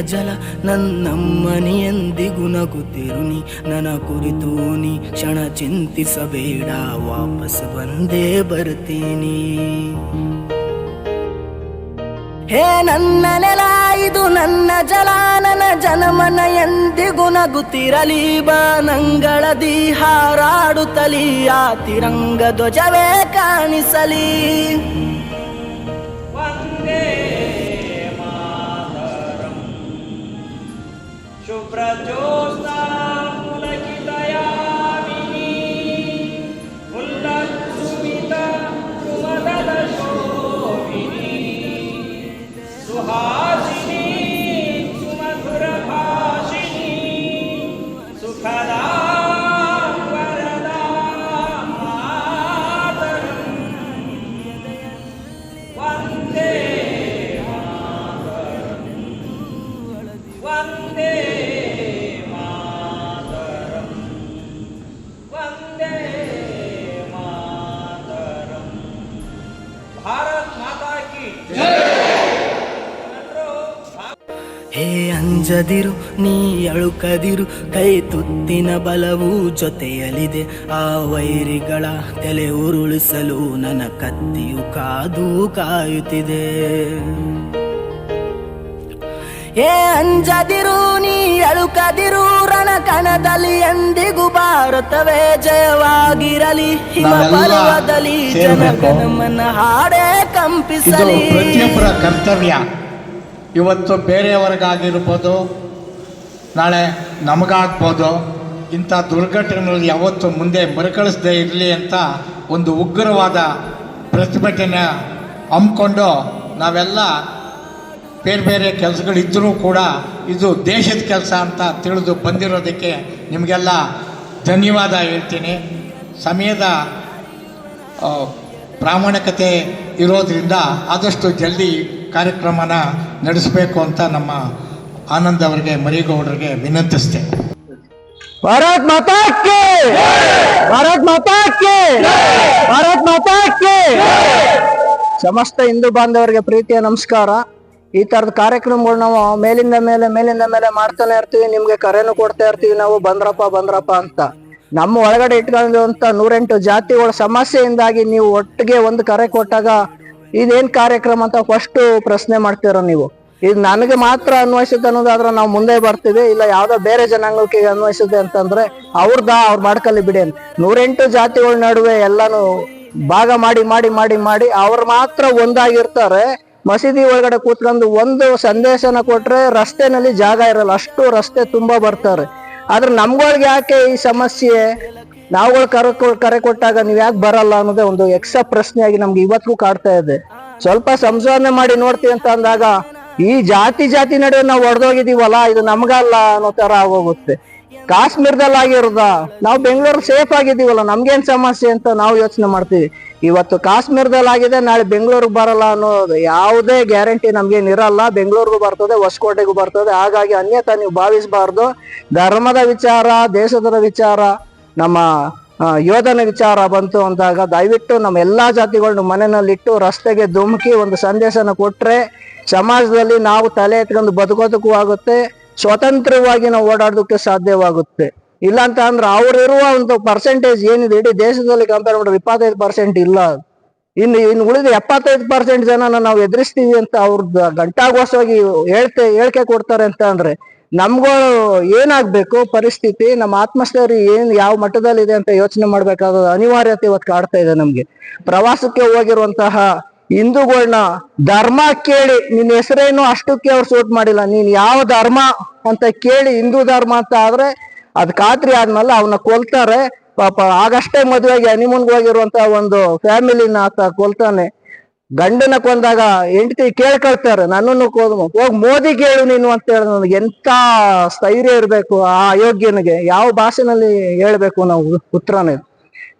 ಜಲ, ನನ್ನಮ್ಮನಿ ಎಂದಿಗೂ ನಗುತ್ತಿರುನಿ ನನ ಕುರಿತು ನೀ ಕ್ಷಣ ಚಿಂತಿಸಬೇಡ, ವಾಪಸ್ ಬಂದೇ ಬರ್ತೀನಿ. ಹೇ ನನ್ನ ನೆಲ, ಇದು ನನ್ನ ಜಲ, ನನ್ನ ಜನಮನ ಎಂದಿಗೂ ನಗುತ್ತಿರಲಿ. ಬಾನಂಗಳದಿ ಹಾರಾಡುತ್ತಲಿ ಆ ತಿರಂಗ ಧ್ವಜವೇ ಕಾಣಿಸಲಿ. Para ಹೇ ಅಂಜದಿರು, ನೀ ಅಳುಕದಿರು, ಕೈ ತುತ್ತಿನ ಬಲವು ಜೊತೆಯಲಿದೆ. ಆ ವೈರಿಗಳ ತಲೆ ಉರುಳಿಸಲು ನನ್ನ ಕತ್ತಿಯು ಕಾದು ಕಾಯುತ್ತಿದೆ. ಏ ಅಂಜದಿರು ನೀ ಅಳುಕದಿರು ರಣ ಕಣದಲ್ಲಿ ಎಂದಿಗೂ ಭಾರತವೇ ಜಯವಾಗಿರಲಿ. ಹಿಮ ಪರ್ವದಲ್ಲಿ. ಜನಗಣಮನ ಹಾಡೇ ಕಂಪಿಸಲಿ. ಪ್ರತಿಯೊಬ್ಬರ ಕರ್ತವ್ಯ. ಇವತ್ತು ಬೇರೆಯವರಿಗಾಗಿರ್ಬೋದು ನಾಳೆ ನಮಗಾಗ್ಬೋದು ಇಂಥ ದುರ್ಘಟನೆಗಳು ಯಾವತ್ತು ಮುಂದೆ ಮರುಕಳಿಸದೇ ಇರಲಿ ಅಂತ ಒಂದು ಉಗ್ರವಾದ ಪ್ರತಿಭಟನೆ ಹಮ್ಮಿಕೊಂಡು ನಾವೆಲ್ಲ ಬೇರೆ ಬೇರೆ ಕೆಲಸಗಳಿದ್ದರೂ ಕೂಡ ಇದು ದೇಶದ ಕೆಲಸ ಅಂತ ತಿಳಿದು ಬಂದಿರೋದಕ್ಕೆ ನಿಮಗೆಲ್ಲ ಧನ್ಯವಾದ ಹೇಳ್ತೀನಿ. ಸಮಯದ ಪ್ರಾಮಾಣಿಕತೆ ಇರೋದ್ರಿಂದ ಆದಷ್ಟು ಜಲ್ದಿ ಕಾರ್ಯಕ್ರಮನ ನಡೆಸಬೇಕು ಅಂತ ನಮ್ಮ ಆನಂದ್ ಅವರಿಗೆ, ಮರಿಗೌಡರಿಗೆ ವಿನಂತಿಸ್ತೆ. ಭಾರತ್ ಮಾತಾ ಕಿ! ಭಾರತ್ ಮಾತಾ ಕಿ! ಭಾರತ್ ಮಾತಾ ಕಿ! ಸಮಸ್ತ ಹಿಂದೂ ಬಾಂಧವರಿಗೆ ಪ್ರೀತಿಯ ನಮಸ್ಕಾರ. ಈ ತರದ ಕಾರ್ಯಕ್ರಮಗಳು ನಾವು ಮೇಲಿಂದ ಮೇಲೆ ಮೇಲಿಂದ ಮೇಲೆ ಮಾಡ್ತಾನೆ ಇರ್ತೀವಿ, ನಿಮ್ಗೆ ಕರೆನು ಕೊಡ್ತಾ ಇರ್ತೀವಿ, ನಾವು ಬಂದ್ರಪ್ಪ ಬಂದ್ರಪ್ಪ ಅಂತ. ನಮ್ಮ ಒಳಗಡೆ ಇಟ್ಕೊಂಡಿರುವಂತ ನೂರೆಂಟು ಜಾತಿಗಳ ಸಮಸ್ಯೆಯಿಂದಾಗಿ ನೀವು ಒಟ್ಟಿಗೆ ಒಂದು ಕರೆ ಕೊಟ್ಟಾಗ ಇದೇನ್ ಕಾರ್ಯಕ್ರಮ ಅಂತ ಫಸ್ಟ್ ಪ್ರಶ್ನೆ ಮಾಡ್ತೀರ ನೀವು. ಇದು ನನಗೆ ಮಾತ್ರ ಅನ್ವಯಿಸುತ್ತೆ ಅನ್ನೋದಾದ್ರೆ ನಾವು ಮುಂದೆ ಬರ್ತೀವಿ. ಇಲ್ಲ, ಯಾವ್ದೋ ಬೇರೆ ಜನಾಂಗಕ್ಕೆ ಅನ್ವಯಿಸುತ್ತೆ ಅಂತಂದ್ರೆ ಅವ್ರದ, ಅವ್ರ ಮಾಡ್ಕಲ್ಲಿ ಬಿಡಿ ಅಂತ. ನೂರೆಂಟು ಜಾತಿಗಳ ನಡುವೆ ಎಲ್ಲಾನು ಭಾಗ ಮಾಡಿ ಮಾಡಿ ಮಾಡಿ ಮಾಡಿ ಅವ್ರು ಮಾತ್ರ ಒಂದಾಗಿರ್ತಾರೆ. ಮಸೀದಿ ಒಳಗಡೆ ಕೂತ್ಕೊಂಡು ಒಂದು ಸಂದೇಶನ ಕೊಟ್ರೆ ರಸ್ತೆನಲ್ಲಿ ಜಾಗ ಇರಲ್ಲ. ಅಷ್ಟು ರಸ್ತೆ ತುಂಬಾ ಬರ್ತಾರೆ. ಆದ್ರೆ ನಮ್ಗಳಿಗೆ ಯಾಕೆ ಈ ಸಮಸ್ಯೆ? ನಾವುಗಳು ಕರೆ ಕರೆ ಕೊಟ್ಟಾಗ ನೀವ್ ಯಾಕೆ ಬರಲ್ಲ ಅನ್ನೋದೇ ಒಂದು ಎಕ್ಸ್ಟ್ರಾ ಪ್ರಶ್ನೆಯಾಗಿ ನಮ್ಗೆ ಇವತ್ತಿಗೂ ಕಾಡ್ತಾ ಇದೆ. ಸ್ವಲ್ಪ ಸಂಶೋಧನೆ ಮಾಡಿ ನೋಡ್ತೀವಿ ಅಂತ ಅಂದಾಗ ಈ ಜಾತಿ ಜಾತಿ ನಡುವೆ ನಾವು ಹೊಡೆದೋಗಿದೀವಲ್ಲ ಇದು ನಮ್ಗಲ್ಲ ಅನ್ನೋ ತರ ಆಗೋಗುತ್ತೆ. ಕಾಶ್ಮೀರದಲ್ಲಿ ಆಗಿರೋದ ನಾವು ಬೆಂಗಳೂರು ಸೇಫ್ ಆಗಿದ್ದೀವಲ್ಲ, ನಮ್ಗೇನ್ ಸಮಸ್ಯೆ ಅಂತ ನಾವು ಯೋಚನೆ ಮಾಡ್ತೀವಿ. ಇವತ್ತು ಕಾಶ್ಮೀರದಲ್ಲಿ ಆಗಿದೆ ನಾಳೆ ಬೆಂಗಳೂರಿಗೆ ಬರಲ್ಲ ಅನ್ನೋದು ಯಾವುದೇ ಗ್ಯಾರಂಟಿ ನಮ್ಗೇನ್ ಇರಲ್ಲ. ಬೆಂಗಳೂರಿಗೂ ಬರ್ತದೆ, ಹೊಸಕೋಟೆಗೂ ಬರ್ತದೆ. ಹಾಗಾಗಿ ಅನ್ಯತಾ ನೀವು ಭಾವಿಸಬಾರ್ದು. ಧರ್ಮದ ವಿಚಾರ, ದೇಶದ ವಿಚಾರ, ನಮ್ಮ ಯೋಧನ ವಿಚಾರ ಬಂತು ಅಂದಾಗ ದಯವಿಟ್ಟು ನಮ್ಮ ಎಲ್ಲಾ ಜಾತಿಗಳನ್ನು ಮನೆಯಲ್ಲಿಟ್ಟು ರಸ್ತೆಗೆ ಧುಮುಕಿ ಒಂದು ಸಂದೇಶನ ಕೊಟ್ರೆ ಸಮಾಜದಲ್ಲಿ ನಾವು ತಲೆ ಎತ್ಕೊಂಡು ಬದುಕೋದಕ್ಕೂ ಆಗುತ್ತೆ. ಸ್ವತಂತ್ರವಾಗಿ ನಾವು ಓಡಾಡೋದಕ್ಕೆ ಸಾಧ್ಯವಾಗುತ್ತೆ. ಇಲ್ಲ ಅಂತ ಅಂದ್ರೆ ಅವ್ರಿರುವ ಒಂದು ಪರ್ಸೆಂಟೇಜ್ ಏನಿದೆ, ಇಡೀ ದೇಶದಲ್ಲಿ ಕಂಪೇರ್ ಮಾಡಿದ್ರೆ ಇಪ್ಪತ್ತೈದು ಪರ್ಸೆಂಟ್ ಇಲ್ಲ. ಇನ್ನು ಇನ್ನು ಉಳಿದ ಎಪ್ಪತ್ತೈದು ಪರ್ಸೆಂಟ್ ಜನನ ನಾವು ಎದುರಿಸ್ತೀವಿ ಅಂತ ಅವ್ರದ್ದು ಗಂಟಾಗೋಸವಾಗಿ ಹೇಳ್ತೆ, ಹೇಳಿಕೆ ಕೊಡ್ತಾರೆ ಅಂತ ಅಂದ್ರೆ ನಮ್ಗಳು ಏನಾಗ್ಬೇಕು, ಪರಿಸ್ಥಿತಿ, ನಮ್ಮ ಆತ್ಮಸ್ಥೈರ್ಯ ಏನ್, ಯಾವ ಮಟ್ಟದಲ್ಲಿ ಇದೆ ಅಂತ ಯೋಚನೆ ಮಾಡ್ಬೇಕಾದ ಅನಿವಾರ್ಯತೆ ಇವತ್ತು ಕಾಡ್ತಾ ಇದೆ ನಮ್ಗೆ. ಪ್ರವಾಸಕ್ಕೆ ಹೋಗಿರುವಂತಹ ಹಿಂದೂಗಳನ್ನ ಧರ್ಮ ಕೇಳಿ ನಿನ್ನ ಹೆಸರೇನು ಅಷ್ಟಕ್ಕೆ ಅವ್ರು ಸೋಟ್ ಮಾಡಿಲ್ಲ, ನೀನ್ ಯಾವ ಧರ್ಮ ಅಂತ ಕೇಳಿ ಹಿಂದೂ ಧರ್ಮ ಅಂತ ಆದ್ರೆ ಅದ್ ಖಾತ್ರಿ ಆದ್ಮೇಲೆ ಅವನ್ನ ಕೊಲ್ತಾರೆ. ಪಾಪ ಆಗಷ್ಟೇ ಮದುವೆಗೆ ಹನಿಮೂನ್ಗೆ ಹೋಗಿರುವಂತ ಒಂದು ಫ್ಯಾಮಿಲಿನ ಆತ ಕೊಲ್ತಾನೆ. ಗಂಡನ ಕೊಂದಾಗ ಹೆಂಡತಿ ಕೇಳ್ಕೊಳ್ತಾರೆ, ನನ್ನನ್ನು ಹೋಗ್ ಮೋದಿ ಕೇಳು ನೀನು ಅಂತ ಹೇಳಿ ನನಗೆ ಎಂತ ಸ್ಥೈರ್ಯ ಇರಬೇಕು ಆ ಅಯೋಗ್ಯನಿಗೆ, ಯಾವ ಭಾಷೆನಲ್ಲಿ ಹೇಳ್ಬೇಕು ನಾವು ಉತ್ತರನೇ.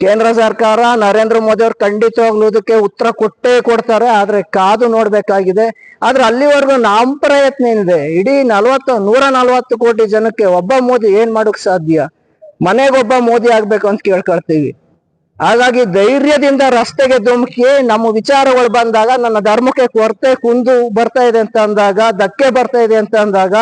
ಕೇಂದ್ರ ಸರ್ಕಾರ ನರೇಂದ್ರ ಮೋದಿ ಅವ್ರು ಖಂಡಿತವಾಗ್ಲೂ ಇದಕ್ಕೆ ಉತ್ತರ ಕೊಟ್ಟೇ ಕೊಡ್ತಾರೆ, ಆದ್ರೆ ಕಾದು ನೋಡ್ಬೇಕಾಗಿದೆ. ಆದ್ರೆ ಅಲ್ಲಿವರೆಗೂ ನಮ್ಮ ಪ್ರಯತ್ನ ಏನಿದೆ? ಇಡೀ ನಲ್ವತ್ತು, ನೂರ ನಲ್ವತ್ತು ಕೋಟಿ ಜನಕ್ಕೆ ಒಬ್ಬ ಮೋದಿ ಏನ್ ಮಾಡೋಕ್ ಸಾಧ್ಯ? ಮನೆಗೊಬ್ಬ ಮೋದಿ ಆಗ್ಬೇಕು ಅಂತ ಕೇಳ್ಕೊಳ್ತೀವಿ. ಹಾಗಾಗಿ ಧೈರ್ಯದಿಂದ ರಸ್ತೆಗೆ ಧುಮುಕಿ, ನಮ್ಮ ವಿಚಾರಗಳು ಬಂದಾಗ, ನನ್ನ ಧರ್ಮಕ್ಕೆ ಕೊರತೆ ಕುಂದು ಬರ್ತಾ ಇದೆ ಅಂತ ಅಂದಾಗ, ಧಕ್ಕೆ ಬರ್ತಾ ಇದೆ ಅಂತ ಅಂದಾಗ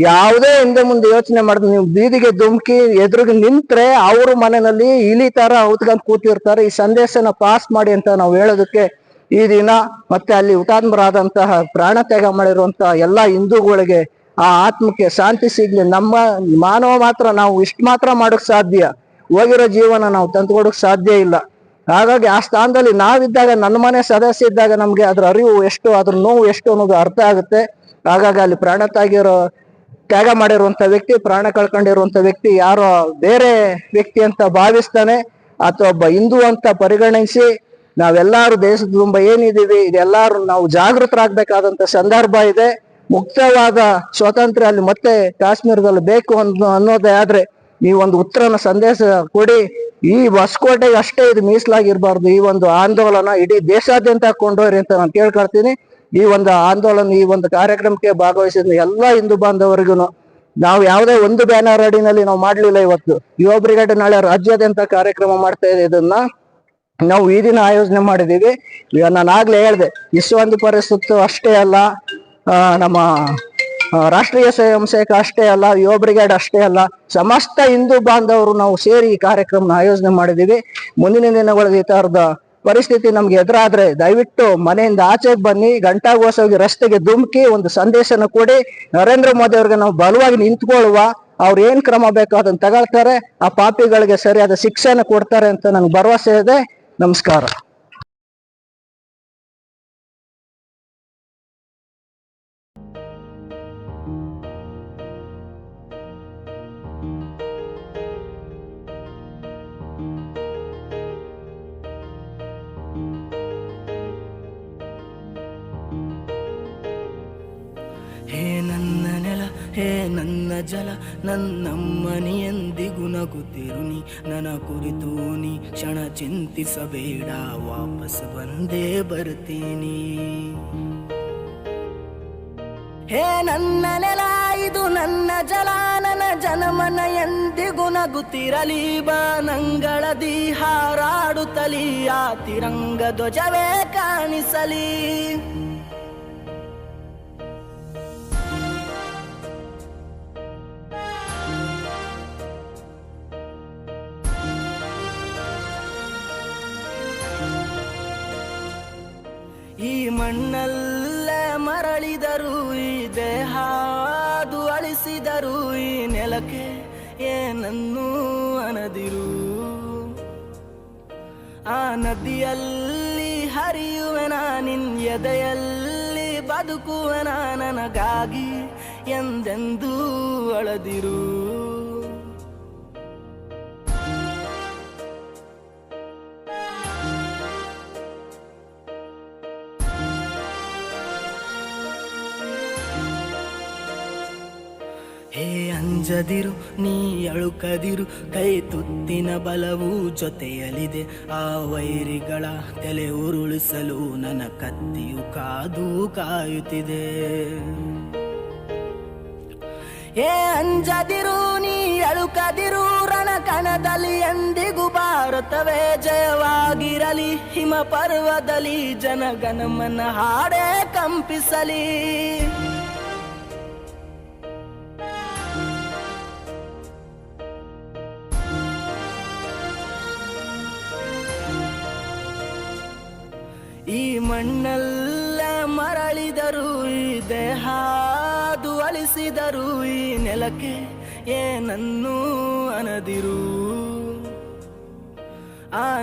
ಯಾವುದೇ ಹಿಂದೆ ಮುಂದೆ ಯೋಚನೆ ಮಾಡಿದ್ರೆ ನೀವು ಬೀದಿಗೆ ಧುಮುಕಿ ಎದುರಿಗೆ ನಿಂತ್ರೆ ಅವ್ರ ಮನೆಯಲ್ಲಿ ಇಲಿ ತರ ಔತ್ಕೊಂಡ್ ಕೂತಿರ್ತಾರೆ. ಈ ಸಂದೇಶನ ಪಾಸ್ ಮಾಡಿ ಅಂತ ನಾವು ಹೇಳೋದಕ್ಕೆ ಈ ದಿನ ಮತ್ತೆ ಅಲ್ಲಿ ಹುತಾತ್ಮರಾದಂತಹ ಪ್ರಾಣ ತ್ಯಾಗ ಮಾಡಿರುವಂತಹ ಎಲ್ಲಾ ಹಿಂದೂಗಳಿಗೆ ಆ ಆತ್ಮಕ್ಕೆ ಶಾಂತಿ ಸಿಗ್ಲಿ. ನಮ್ಮ ಮಾನವ ಮಾತ್ರ ನಾವು ಇಷ್ಟು ಮಾತ್ರ ಮಾಡೋಕ್ ಸಾಧ್ಯ. ಹೋಗಿರೋ ಜೀವನ ನಾವು ತಂದುಕೊಡಕ್ ಸಾಧ್ಯ ಇಲ್ಲ. ಹಾಗಾಗಿ ಆ ಸ್ಥಾನದಲ್ಲಿ ನಾವಿದ್ದಾಗ ನನ್ನ ಮನೆ ಸದಸ್ಯ ಇದ್ದಾಗ ನಮ್ಗೆ ಅದ್ರ ಅರಿವು ಎಷ್ಟು, ಅದ್ರ ನೋವು ಎಷ್ಟು ಅನ್ನೋದು ಅರ್ಥ ಆಗುತ್ತೆ. ಹಾಗಾಗಿ ಅಲ್ಲಿ ಪ್ರಾಣ ತಾಗಿರೋ ತ್ಯಾಗ ಮಾಡಿರುವಂತ ವ್ಯಕ್ತಿ, ಪ್ರಾಣ ಕಳ್ಕೊಂಡಿರುವಂತ ವ್ಯಕ್ತಿ, ಯಾರೋ ಬೇರೆ ವ್ಯಕ್ತಿ ಅಂತ ಭಾವಿಸ್ತಾನೆ, ಅಥವಾ ಒಬ್ಬ ಹಿಂದೂ ಅಂತ ಪರಿಗಣಿಸಿ ನಾವೆಲ್ಲಾರು ದೇಶದ ತುಂಬ ಏನಿದೀವಿ ಇದೆಲ್ಲಾರು ನಾವು ಜಾಗೃತರಾಗಬೇಕಾದಂತ ಸಂದರ್ಭ ಇದೆ. ಮುಕ್ತವಾದ ಸ್ವಾತಂತ್ರ್ಯ ಅಲ್ಲಿ ಮತ್ತೆ ಕಾಶ್ಮೀರದಲ್ಲಿ ಬೇಕು ಅನ್ನೋ ಅನ್ನೋದೇ ಆದ್ರೆ ನೀವೊಂದು ಉತ್ತರನ ಸಂದೇಶ ಕೊಡಿ. ಈ ಹೊಸಕೋಟೆಗೆ ಅಷ್ಟೇ ಇದು ಮೀಸಲಾಗಿರ್ಬಾರ್ದು. ಈ ಒಂದು ಆಂದೋಲನ ಇಡೀ ದೇಶಾದ್ಯಂತ ಕೊಂಡೋರಿ ಅಂತ ನಾನು ಕೇಳ್ಕೊಳ್ತೀನಿ. ಈ ಒಂದು ಆಂದೋಲನ, ಈ ಒಂದು ಕಾರ್ಯಕ್ರಮಕ್ಕೆ ಭಾಗವಹಿಸಿದ ಎಲ್ಲಾ ಹಿಂದೂ ಬಾಂಧವರಿಗೂ ನಾವು ಯಾವುದೇ ಒಂದು ಬ್ಯಾನರ್ ಅಡಿನಲ್ಲಿ ನಾವು ಮಾಡಲಿಲ್ಲ ಇವತ್ತು. ಯುವ ಬ್ರಿಗೇಡ್ ನಾಳೆ ರಾಜ್ಯಾದ್ಯಂತ ಕಾರ್ಯಕ್ರಮ ಮಾಡ್ತಾ ಇದೆ ಇದನ್ನ ನಾವು ಈ ದಿನ ಆಯೋಜನೆ ಮಾಡಿದೀವಿ ನಾನು ಆಗ್ಲೇ ಹೇಳ್ದೆ ಇಸ್ವಂದು ಪರಿಸ್ಥಿತಿ ಅಷ್ಟೇ ಅಲ್ಲ ನಮ್ಮ ರಾಷ್ಟ್ರೀಯ ಸ್ವಯಂ ಸೇವಕ ಅಷ್ಟೇ ಅಲ್ಲ ಯುವ ಬ್ರಿಗೇಡ್ ಅಷ್ಟೇ ಅಲ್ಲ, ಸಮಸ್ತ ಹಿಂದೂ ಬಾಂಧವರು ನಾವು ಸೇರಿ ಈ ಕಾರ್ಯಕ್ರಮ ಆಯೋಜನೆ ಮಾಡಿದೀವಿ ಮುಂದಿನ ದಿನಗಳಲ್ಲಿ ಈ ತರದ ಪರಿಸ್ಥಿತಿ ನಮ್ಗೆ ಎದುರಾದ್ರೆ ದಯವಿಟ್ಟು ಮನೆಯಿಂದ ಆಚೆಗೆ ಬನ್ನಿ ಗಂಟಾಗೋಸೋಗಿ ರಸ್ತೆಗೆ ಧುಮುಕಿ ಒಂದು ಸಂದೇಶನ ಕೊಡಿ. ನರೇಂದ್ರ ಮೋದಿ ಅವ್ರಿಗೆ ನಾವು ಬಲವಾಗಿ ನಿಂತ್ಕೊಳ್ಳುವ, ಅವ್ರು ಏನ್ ಕ್ರಮ ಬೇಕೋ ಅದನ್ನ ತಗೊಳ್ತಾರೆ. ಆ ಪಾಪಿಗಳಿಗೆ ಸರಿಯಾದ ಶಿಕ್ಷೆನ ಕೊಡ್ತಾರೆ ಅಂತ ನನ್ಗೆ ಭರವಸೆ ಇದೆ. ನಮಸ್ಕಾರ. ಹೇ ನನ್ನ ಜಲ ನನ್ನಮ್ಮನಿ ಎಂದಿಗೂ ನಗುತ್ತಿರು ನೀ. ನನ್ನ ಕುರಿತು ನೀ ಕ್ಷಣ ಚಿಂತಿಸಬೇಡ, ವಾಪಸ್ ಬಂದೇ ಬರ್ತೀನಿ. ಹೇ ನನ್ನ ನೆಲ, ಇದು ನನ್ನ ಜಲ, ನನ್ನ ಜನಮನ ಎಂದಿಗೂ ನಗುತ್ತಿರಲಿ. ಬಾನಂಗಳದಿ ಹಾರಾಡುತ್ತಲಿ, ಆ ತಿರಂಗ ಧ್ವಜವೇ ಕಾಣಿಸಲಿ. ಮಣ್ಣಲ್ಲೇ ಮರಳಿದರು ಈ ದೇಹ ಅದು ಅಳಿಸಿದರು ಈ ನೆಲಕ್ಕೆ ಏನನ್ನೂ ಅನದಿರು. ಆ ನದಿಯಲ್ಲಿ ಹರಿಯುವೆನ ನಿನ್ ಎದೆಯಲ್ಲಿ ಬದುಕುವೆನ ನನಗಾಗಿ ಎಂದೆಂದೂ ಅಳದಿರು. ಹೇ ಅಂಜದಿರು, ನೀ ಅಳುಕದಿರು, ಕೈ ತುತ್ತಿನ ಬಲವು ಜೊತೆಯಲಿದೆ. ಆ ವೈರಿಗಳ ತಲೆ ಉರುಳಿಸಲು ನನ್ನ ಕತ್ತಿಯು ಕಾದು ಕಾಯುತ್ತಿದೆ. ಏ ಅಂಜದಿರು, ನೀ ಅಳುಕದಿರು ರಣ ಕಣದಲ್ಲಿ ಎಂದಿಗೂ ಭಾರತವೇ ಜಯವಾಗಿರಲಿ. ಹಿಮ ಪರ್ವದಲ್ಲಿ ಜನಗಣಮನ ಹಾಡೇ ಕಂಪಿಸಲಿ. ಮಣ್ಣಲ್ಲ ಮರಳಿದರು ಈ ದೇಹ ಅಲಿಸಿದರು ಈ ನೆಲಕ್ಕೆ ಏನನ್ನೂ ಅನದಿರು. ಆ